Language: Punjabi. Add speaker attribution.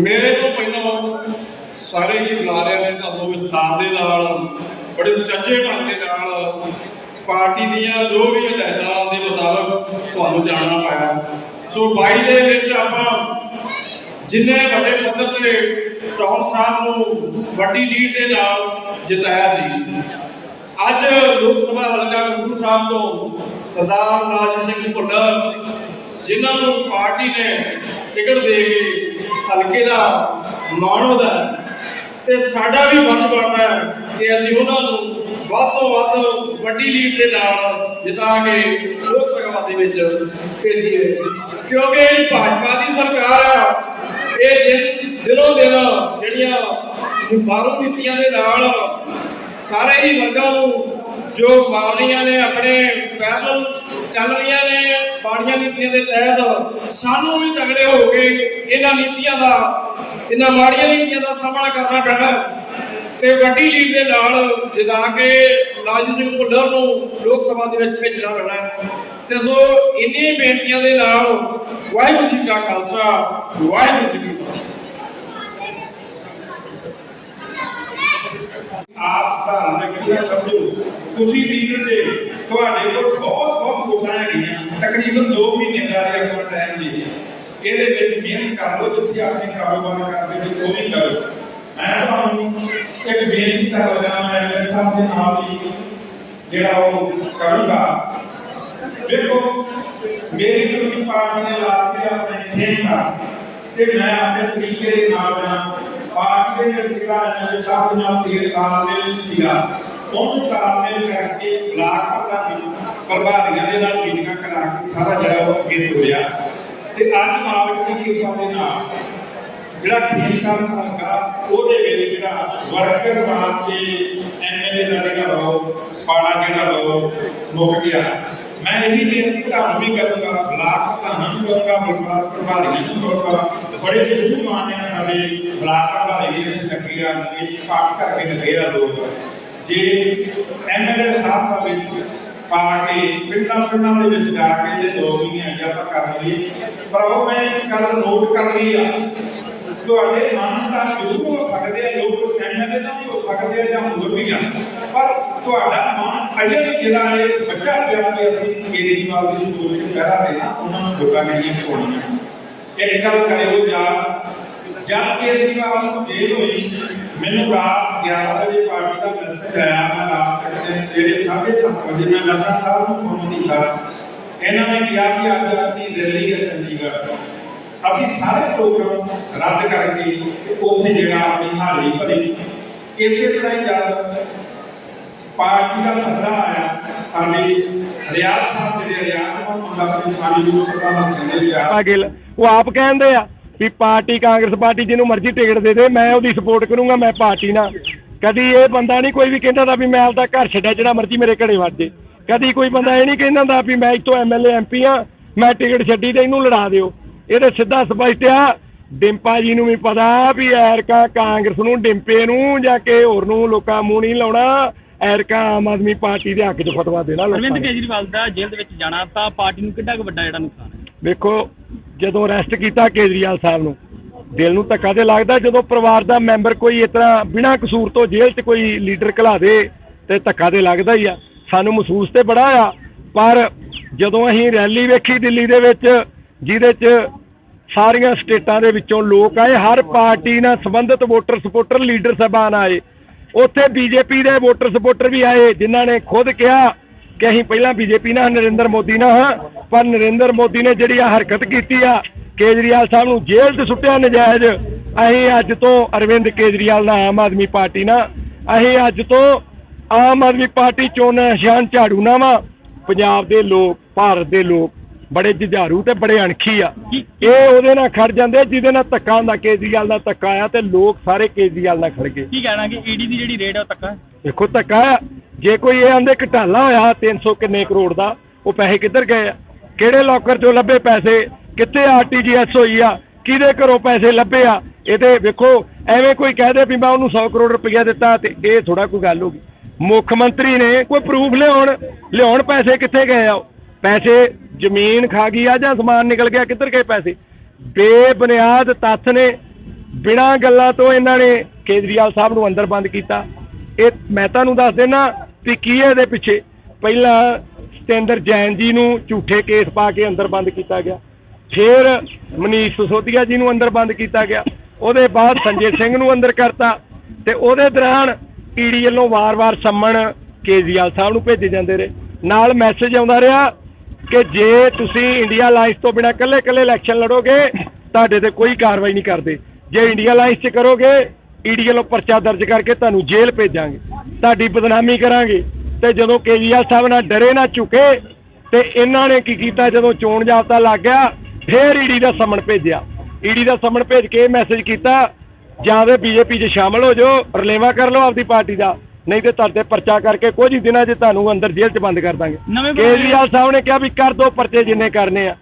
Speaker 1: ਮੇਰੇ ਤੋਂ ਪਹਿਲਾਂ ਸਾਰੇ ਹੀ ਬੁਲਾਰਿਆਂ ਨੇ ਤੁਹਾਨੂੰ ਵਿਸਥਾਰ ਦੇ ਨਾਲ, ਬੜੇ ਸੁਚੱਜੇ ਢੰਗ ਦੇ ਨਾਲ ਪਾਰਟੀ ਦੀਆਂ ਜੋ ਵੀ ਹਦਾਇਤਾਂ ਦੇ ਮੁਤਾਬਕ ਤੁਹਾਨੂੰ ਜਾਣਨਾ ਪਾਇਆ ਸੋ 22 ਦੇ ਵਿੱਚ ਆਪਾਂ ਜਿੰਨੇ ਵੱਡੇ ਪੱਧਰ ਤੇ ਟੌਨ ਸਾਹਿਬ ਨੂੰ ਵੱਡੀ ਲੀਡ ਦੇ ਨਾਲ ਜਿਤਾਇਆ ਸੀ, ਅੱਜ ਲੋਕ ਸਭਾ ਹਲਕਾ ਗੁਰੂ ਸਾਹਿਬ ਤੋਂ ਸਰਦਾਰ ਰਾਜ ਸਿੰਘ ਭੁੱਲਰ, ਜਿਨ੍ਹਾਂ ਨੂੰ ਪਾਰਟੀ ਨੇ ਟਿਕਟ ਦੇ ਕੇ ਹਲਕੇ ਦਾ ਮਾਣ ਦਾ ਤੇ ਸਾਡਾ ਵੀ ਫਰਜ਼ ਬਣਦਾ ਹੈ ਕਿ ਅਸੀਂ ਉਹਨਾਂ ਨੂੰ ਵੱਧ ਤੋਂ ਵੱਧ ਵੱਡੀ ਲੀਡ ਦੇ ਨਾਲ ਜਿਤਾ ਕੇ ਲੋਕ ਸਭਾ ਦੇ ਵਿੱਚ ਭੇਜੀਏ। ਕਿਉਂਕਿ ਇਹ ਭਾਜਪਾ ਦੀ ਸਰਕਾਰ ਆ ਇਹ ਦਿਨ ਦਿਨੋਂ ਦਿਨ ਜਿਹੜੀਆਂ ਬਾਹਰੋਂ ਨੀਤੀਆਂ ਦੇ ਨਾਲ ਸਾਰੇ ਹੀ ਵਰਗਾਂ ਨੂੰ ਜੋ ਮਾਰਨੀਆਂ ਨੇ ਆਪਣੇ ਪੈਰਲ ਚੱਲ ਰਹੀਆਂ ਨੇ ਬਾੜੀਆਂ ਨੀਤੀਆਂ ਦੇ ਤਹਿਤ ਸਾਨੂੰ ਵੀ ਤਗੜੇ ਹੋ ਕੇ ਇਹਨਾਂ ਨੀਤੀਆਂ ਦਾ, ਇਹਨਾਂ ਮਾੜੀਆਂ ਨੀਤੀਆਂ ਦਾ ਸਾਹਮਣਾ ਕਰਨਾ ਪੈਣਾ ਤੇ ਵੱਡੀ ਲੀਡ ਦੇ ਨਾਲ ਜਿਦਾ ਕੇ ਰਾਜ ਸਿੰਘ ਭੁੱਲਰ ਨੂੰ ਲੋਕ ਸਭਾ ਦੇ ਵਿੱਚ ਭੇਜਣਾ ਪੈਣਾ ਹੈ। ਤੇ ਸੋ ਇੰਨੀ ਬੇਨਤੀਆਂ ਦੇ ਨਾਲ ਵਾਹਿਗੁਰੂ ਜੀ ਕਾ ਖਾਲਸਾ, ਵਾਹਿਗੁਰੂ ਜੀ ਕੀ
Speaker 2: ਆਪ ਸਧਾਰਨ ਵਿਅਕਤੀਆਂ ਸਮਝੋ। ਤੁਸੀਂ ਲੀਡਰ ਦੇ ਤੁਹਾਡੇ ਕੋਲ ਬਹੁਤ ਬਹੁਤ ਵੋਟਾਂ ਹੈਗੀਆਂ। ਤਕਰੀਬਨ 2 ਮਹੀਨੇ ਦਾ ਇਹ ਆਪਣਾ ਟਾਈਮ ਦੇ ਇਹਦੇ ਵਿੱਚ ਮਿਹਨਤ ਕਰ ਲਓ, ਜਿੱਥੇ ਆਪਣੇ ਕਾਰੋਬਾਰ ਕਰਦੇ ਜੀ ਉਹ ਵੀ ਕਰੋ। ਮੈਂ ਤੁਹਾਨੂੰ ਇੱਕ ਬੇਨਤੀ ਕਰ ਲਗਾ ਮੈਂ ਮੇਰੇ ਸਾਹਿਬ ਦੇ ਨਾਲ ਹੀ ਜਿਹੜਾ ਉਹ ਕਰੂੰਗਾ। ਵੇਖੋ ਮੇਰੀ ਕਿਉਂਕਿ ਪਾਰਟੀ ਨੇ ਲਾ ਕੇ ਆਪਣੇ ਠੇਕਾ ਤੇ ਮੈਂ ਆਪਣੇ ਤਰੀਕੇ ਦੇ ਨਾਲ ਨਾ ਪਾਰਟੀ ਦੇ ਵਿੱਚ ਸਾਹਿਬ ਨਾਲ ਤੀਰ ਤਾਲਮੇਲ ਸੀਗਾ ਉਹਨੂੰ ਤਾਲਮੇਲ ਕਰਕੇ ਬਲਾਕ ਪ੍ਰਧਾਨ ਪ੍ਰਭਾਰੀਆਂ ਦੇ ਨਾਲ ਮੀਟਿੰਗਾਂ ਕਰਾ ਕੇ ਸਾਰਾ ਜਿਹੜਾ ਉਹ ਅੱਗੇ ਤੋਰਿਆ ਤੇ ਅੱਜ ਮਾਲਕ ਦੀ ਕਿਰਪਾ ਦੇ ਨਾਲ ਜਿਹੜਾ ਖੇਡ ਕੰਮ ਹਲਕਾ ਉਹਦੇ ਵਿੱਚ ਜਿਹੜਾ ਵਰਕਰ ਬਣਾ ਕੇ ਐਮਐਲਏ ਦਾ ਜਿਹੜਾ ਉਹ ਪਾੜਾ ਜਿਹੜਾ ਉਹ ਮੁੱਕ ਗਿਆ ਮੈਂ ਇਹੀ ਬੇਨਤੀ ਤੁਹਾਨੂੰ ਵੀ ਕਰੂੰਗਾ, ਬਲਾਕ ਪ੍ਰਧਾਨਾਂ ਨੂੰ ਕਰੂੰਗਾ ਬਲਾਕ ਪ੍ਰਭਾਰੀਆਂ ਨੂੰ ਕਰੂੰਗਾ। ਬੜੇ ਜ਼ਰੂਰ ਮਾਨਿਆ ਸਾਡੇ ਬਲਾਕ ਪ੍ਰਭਾਰੀ ਵੀ ਇੱਥੇ ਲੱਗੇ ਆ ਵਿੱਚ ਪਾਠ ਕਰਕੇ ਲੱਗੇ ਆ ਲੋਕ। ਜੇ ਐਮਐਲਏ ਸਾਹਿਬ ਦਾ ਵਿੱਚ ਪਾ ਕੇ, ਪਿੰਡਾਂ ਪਿੰਡਾਂ ਦੇ ਵਿੱਚ ਜਾ ਕੇ ਜੇ ਦੋ ਮਹੀਨੇ ਅੱਗੇ ਆਪਾਂ ਕਰ ਲਈਏ, ਪਰ ਉਹ ਮੈਂ ਕੱਲ ਨੋਟ ਕਰ ਲਈ ਆ, ਤੁਹਾਡੇ ਮਨ ਦਾ ਜ਼ਰੂਰ ਹੋ ਸਕਦਾ ਆ ਲੋਕ ਐਮਐਲਏ ਦਾ ਵੀ ਹੋ ਸਕਦੇ ਆ ਜਾਂ ਹੋਰ ਵੀ ਆ ਪਰ ਤੁਹਾਡਾ ਮਨ ਅਜੇ ਵੀ ਜਿਹੜਾ ਹੈ ਬੱਚਾ ਪਿਆ ਕਿ ਅਸੀਂ ਕੇਜਰੀਵਾਲ ਦੀ ਸੋਚ ਨੂੰ ਪਹਿਰਾ ਦੇਣਾ ਉਹਨਾਂ ਨੂੰ ਵੋਟਾਂ ਨਹੀਂ ਪਾਉਣੀਆਂ ਇਹ ਗੱਲ ਕਰਿਓ ਜਾਂ, ਜਦ ਕੇਜਰੀਵਾਲ ਨੂੰ ਜੇਲ੍ਹ ਹੋਈ, ਮੈਨੂੰ ਰਾਤ 11 ਵਜੇ ਪਾਰਟੀ ਦਾ ਮੈਸੇਜ ਆਇਆ ਮੈਂ ਰਾਤ ਤੱਕ ਦੇ ਸਵੇਰੇ 7:30 ਵਜੇ ਮੈਂ ਲੱਖਾ ਸਾਹਿਬ ਨੂੰ ਫੋਨ ਕੀਤਾ। ਇਹਨਾਂ ਨੇ ਕਿਹਾ ਕਿ ਅੱਜ ਆਪਣੀ ਦਿੱਲੀ ਹੈ ਚੰਡੀਗੜ੍ਹ। ਅਸੀਂ ਸਾਰੇ ਪ੍ਰੋਗਰਾਮ ਰੱਦ ਕਰਕੇ ਉੱਥੇ ਜਿਹੜਾ ਆਪਣੀ ਹਾਜ਼ਰੀ ਭਰੀ। ਇਸੇ ਤਰ੍ਹਾਂ ਹੀ ਜਦ ਪਾਰਟੀ ਦਾ ਸੱਦਾ ਆਇਆ ਸਾਡੇ ਰਿਆਜ਼ ਸਾਹਿਬ ਜਿਹੜੇ ਰਿਆਜ਼ ਮੁਹੰਮਦ ਆਪਣੀ ਪਾਣੀ ਨੂੰ ਸੱਦਾ ਦਾ ਕਹਿੰਦੇ
Speaker 3: ਆ ਗਿੱਲ, ਉਹ ਆਪ ਕਹਿੰਦੇ ਆ ਵੀ ਪਾਰਟੀ, ਕਾਂਗਰਸ ਪਾਰਟੀ ਜਿਹਨੂੰ ਮਰਜ਼ੀ ਟਿਕਟ ਦੇ ਦੇ, ਮੈਂ ਉਹਦੀ ਸਪੋਰਟ ਕਰੂੰਗਾ, ਮੈਂ ਪਾਰਟੀ ਨਾਲ। ਕਦੀ ਇਹ ਬੰਦਾ ਨਹੀਂ ਕੋਈ ਵੀ ਕਹਿੰਦਾ ਦਾ ਵੀ ਮੈਂ ਆਪਦਾ ਘਰ ਛੱਡਿਆ, ਜਿਹੜਾ ਮਰਜ਼ੀ ਮੇਰੇ ਘਰੇ ਵੜ ਜੇ। ਕਦੀ ਕੋਈ ਬੰਦਾ ਇਹ ਨਹੀਂ ਕਹਿੰਦਾ ਦਾ ਵੀ ਮੈਂ ਇੱਥੋਂ ਐਮਐਲਏ ਐਮਪੀ ਆ, ਮੈਂ ਟਿਕਟ ਛੱਡੀ ਤੇ ਇਹਨੂੰ ਲੜਾ ਦਿਓ। ਇਹ ਤਾਂ ਸਿੱਧਾ ਸਪਸ਼ਟ ਆ। ਡਿੰਪਾ ਜੀ ਨੂੰ ਵੀ ਪਤਾ ਵੀ ਐਰਕਾ ਕਾਂਗਰਸ ਨੂੰ, ਡਿੰਪੇ ਨੂੰ ਜਾਂ ਕਿ ਹੋਰ ਨੂੰ ਲੋਕਾਂ ਮੂੰਹ ਨਹੀਂ ਲਾਉਣਾ। ਐਰਕਾ ਆਮ ਆਦਮੀ ਪਾਰਟੀ ਦੇ ਹੱਕ 'ਚ ਫਤਵਾ ਦੇਣਾ ਲੋਕਾਂ
Speaker 4: ਅਰਵਿੰਦ
Speaker 3: ਨੇ।
Speaker 4: ਕੇਜਰੀਵਾਲ ਦਾ ਜੇਲ੍ਹ ਦੇ ਵਿੱਚ ਜਾਣਾ ਤਾਂ ਪਾਰਟੀ ਨੂੰ ਕਿੰਨਾ ਕੁ ਵੱਡਾ ਜਿਹੜਾ ਨੁਕਸਾਨ ਹੈ?
Speaker 3: ਵੇਖੋ ਜਦੋਂ ਅਰੈਸਟ ਕੀਤਾ ਕੇਜਰੀਵਾਲ ਸਾਹਿਬ ਨੂੰ ਦਿਲ ਨੂੰ ਧੱਕਾ ਤੇ ਲੱਗਦਾ ਜਦੋਂ ਪਰਿਵਾਰ ਦਾ ਮੈਂਬਰ ਕੋਈ ਇਸ ਤਰ੍ਹਾਂ ਬਿਨਾਂ ਕਸੂਰ ਤੋਂ ਜੇਲ੍ਹ 'ਚ ਕੋਈ ਲੀਡਰ ਘਲਾ ਦੇ ਤੇ ਧੱਕਾ ਤੇ ਲੱਗਦਾ ਹੀ ਆ। ਸਾਨੂੰ ਮਹਿਸੂਸ ਤੇ ਬੜਾ ਆ ਪਰ ਜਦੋਂ ਅਸੀਂ ਰੈਲੀ ਵੇਖੀ ਦਿੱਲੀ ਦੇ ਵਿੱਚ ਜਿਹਦੇ 'ਚ ਸਾਰੀਆਂ ਸਟੇਟਾਂ ਦੇ ਵਿੱਚੋਂ ਲੋਕ ਆਏ ਹਰ ਪਾਰਟੀ ਨਾਲ ਸੰਬੰਧਿਤ ਵੋਟਰ ਸਪੋਰਟਰ ਲੀਡਰ ਸਾਹਿਬਾਨ ਆਏ ਉੱਥੇ ਬੀਜੇਪੀ ਦੇ ਵੋਟਰ ਸਪੋਰਟਰ ਵੀ ਆਏ, ਜਿਨ੍ਹਾਂ ਨੇ ਖੁਦ ਕਿਹਾ ਕਿ ਅਸੀਂ ਪਹਿਲਾਂ ਬੀਜੇਪੀ ਨਾਲ ਨਰਿੰਦਰ ਮੋਦੀ ਨਾਲ ਹਾਂ, ਪਰ ਨਰਿੰਦਰ ਮੋਦੀ ਨੇ ਜਿਹੜੀ ਆ ਹਰਕਤ ਕੀਤੀ ਆ, ਕੇਜਰੀਵਾਲ ਸਾਹਿਬ ਨੂੰ ਜੇਲ੍ਹ 'ਚ ਸੁੱਟਿਆ ਨਜਾਇਜ਼। ਅਸੀਂ ਅੱਜ ਤੋਂ ਅਰਵਿੰਦ ਕੇਜਰੀਵਾਲ ਨਾਲ ਆਮ ਆਦਮੀ ਪਾਰਟੀ ਨਾਲ। ਅਸੀਂ ਅੱਜ ਤੋਂ ਆਮ ਆਦਮੀ ਪਾਰਟੀ ਚੋਣ ਨਿਸ਼ਾਨ ਝਾੜੂ ਨਾ ਵਾ। ਪੰਜਾਬ ਦੇ ਲੋਕ, ਭਾਰਤ ਦੇ ਲੋਕ ਬੜੇ ਜੁਝਾਰੂ ਤੇ ਬੜੇ ਅਣਖੀ ਆ। ਇਹ ਉਹਦੇ ਨਾਲ ਖੜ ਜਾਂਦੇ ਜਿਹਦੇ ਨਾਲ ਧੱਕਾ ਹੁੰਦਾ ਕੇਜਰੀਵਾਲ ਦਾ ਧੱਕਾ ਆ ਤੇ ਲੋਕ ਸਾਰੇ ਕੇਜਰੀਵਾਲ ਨਾਲ ਖੜ ਗਏ।
Speaker 4: ਕੀ ਕਹਿਣਾ ਕਿ ਈਡੀ ਦੀ ਜਿਹੜੀ ਰੇਡ ਹੈ ਉਹ ਤੱਕਾ
Speaker 3: ਦੇਖੋ ਧੱਕਾ ਆ। ਜੇ ਕੋਈ ਇਹ ਆਂਦੇ ਘਟਾਲਾ ਹੋਇਆ 300 ਕਿੰਨੇ ਕਰੋੜ ਦਾ ਉਹ ਪੈਸੇ ਕਿੱਧਰ ਗਏ ਆ? ਕਿਹੜੇ ਲੋਕਰ ਚੋਂ ਲੱਭੇ ਪੈਸੇ? ਕਿੱਥੇ ਆਰਟੀਜੀਐਸ ਹੋਈ ਆ? ਕਿਹਦੇ ਘਰੋਂ ਪੈਸੇ ਲੱਭੇ ਆ? ਇਹਦੇ ਵੇਖੋ ਐਵੇਂ ਕੋਈ ਕਹਿ ਦੇ ਵੀ ਮੈਂ ਉਹਨੂੰ 100 ਕਰੋੜ ਰੁਪਇਆ ਦਿੱਤਾ ਤੇ ਇਹ ਥੋੜਾ ਕੋਈ ਗੱਲ ਹੋਗੀ ਮੁੱਖ ਮੰਤਰੀ ਨੇ ਕੋਈ ਪ੍ਰੂਫ ਲਿਆਉਣ ਲਿਆਉਣ ਪੈਸੇ ਕਿੱਥੇ ਗਏ ਆ? ਪੈਸੇ ਜ਼ਮੀਨ ਖਾ ਗਈ ਆ ਜਾਂ ਸਮਾਨ ਨਿਕਲ ਗਿਆ, ਕਿੱਧਰ ਗਏ ਪੈਸੇ? ਬੇਬੁਨਿਆਦ ਤੱਥ ਨੇ ਬਿਨਾਂ ਗੱਲਾਂ ਤੋਂ ਇਹਨਾਂ ਨੇ ਕੇਜਰੀਵਾਲ ਸਾਹਿਬ ਨੂੰ ਅੰਦਰ ਬੰਦ ਕੀਤਾ। ਇਹ ਮੈਂ ਤੁਹਾਨੂੰ ਦੱਸ ਦੇਣਾ ਵੀ ਕੀ ਹੈ ਇਹਦੇ ਪਿੱਛੇ। ਪਹਿਲਾਂ ਸਤਿੰਦਰ ਜੈਨ ਜੀ ਨੂੰ ਝੂਠੇ ਕੇਸ ਪਾ ਕੇ ਅੰਦਰ ਬੰਦ ਕੀਤਾ ਗਿਆ। ਫਿਰ ਮਨੀਸ਼ ਸਿਸੋਦੀਆ ਜੀ ਨੂੰ ਅੰਦਰ ਬੰਦ ਕੀਤਾ ਗਿਆ। ਉਹਦੇ ਬਾਅਦ ਸੰਜੇ ਸਿੰਘ ਨੂੰ ਅੰਦਰ ਕਰਤਾ ਤੇ ਉਹਦੇ ਦੌਰਾਨ ਈਡੀ ਵੱਲੋਂ ਵਾਰ-ਵਾਰ ਸੰਮਣ ਕੇਜਰੀਵਾਲ ਸਾਹਿਬ ਨੂੰ ਭੇਜੇ ਜਾਂਦੇ ਰਹੇ। ਨਾਲ ਮੈਸੇਜ ਆਉਂਦਾ ਰਿਹਾ ਕਿ ਜੇ ਤੁਸੀਂ ਇੰਡੀਆ ਅਲਾਈਅੰਸ ਤੋਂ ਬਿਨਾਂ ਇਕੱਲੇ-ਇਕੱਲੇ ਇਲੈਕਸ਼ਨ ਲੜੋਗੇ, ਤੁਹਾਡੇ ਤੇ ਕੋਈ ਕਾਰਵਾਈ ਨਹੀਂ ਕਰਦੇ। ਜੇ ਇੰਡੀਆ ਅਲਾਈਅੰਸ 'ਚ ਕਰੋਗੇ ਈਡੀ ਵੱਲੋਂ ਪਰਚਾ ਦਰਜ ਕਰਕੇ ਤੁਹਾਨੂੰ ਜੇਲ੍ਹ ਭੇਜਾਂਗੇ। ਤੁਹਾਡੀ ਬਦਨਾਮੀ ਕਰਾਂਗੇ। ਤੇ ਜਦੋਂ ਕੇਜਰੀਵਾਲ ਸਾਹਿਬ ਨਾਲ ਡਰੇ ਨਾ ਝੁਕੇ, ਤੇ ਇਹਨਾਂ ਨੇ ਕੀ ਕੀਤਾ? ਜਦੋਂ ਚੋਣ ਜਾਬਤਾ ਲੱਗ ਗਿਆ, ਫੇਰ ਈਡੀ ਦਾ ਸਮਨ ਭੇਜਿਆ। ਈਡੀ ਦਾ ਸਮਨ ਭੇਜ ਕੇ ਮੈਸੇਜ ਕੀਤਾ, ਜਾਂ ਤੇ ਬੀਜੇਪੀ 'ਚ ਸ਼ਾਮਲ ਹੋ ਜਾਓ, ਰਲੇਵਾ ਕਰ ਲਓ ਆਪਦੀ ਪਾਰਟੀ ਦਾ। ਨਹੀਂ ਤੇ ਤੁਹਾਡੇ ਪਰਚਾ ਕਰਕੇ ਕੁਝ ਹੀ ਦਿਨਾਂ 'ਚ ਤੁਹਾਨੂੰ ਅੰਦਰ ਜੇਲ੍ਹ 'ਚ ਬੰਦ ਕਰ ਦਾਂਗੇ।
Speaker 4: ਨਵੇਂ
Speaker 3: ਕੇਜਰੀਵਾਲ ਸਾਹਿਬ ਨੇ ਕਿਹਾ ਵੀ ਕਰ ਦੋ ਪਰਚੇ ਜਿੰਨੇ ਕਰਨੇ ਆ।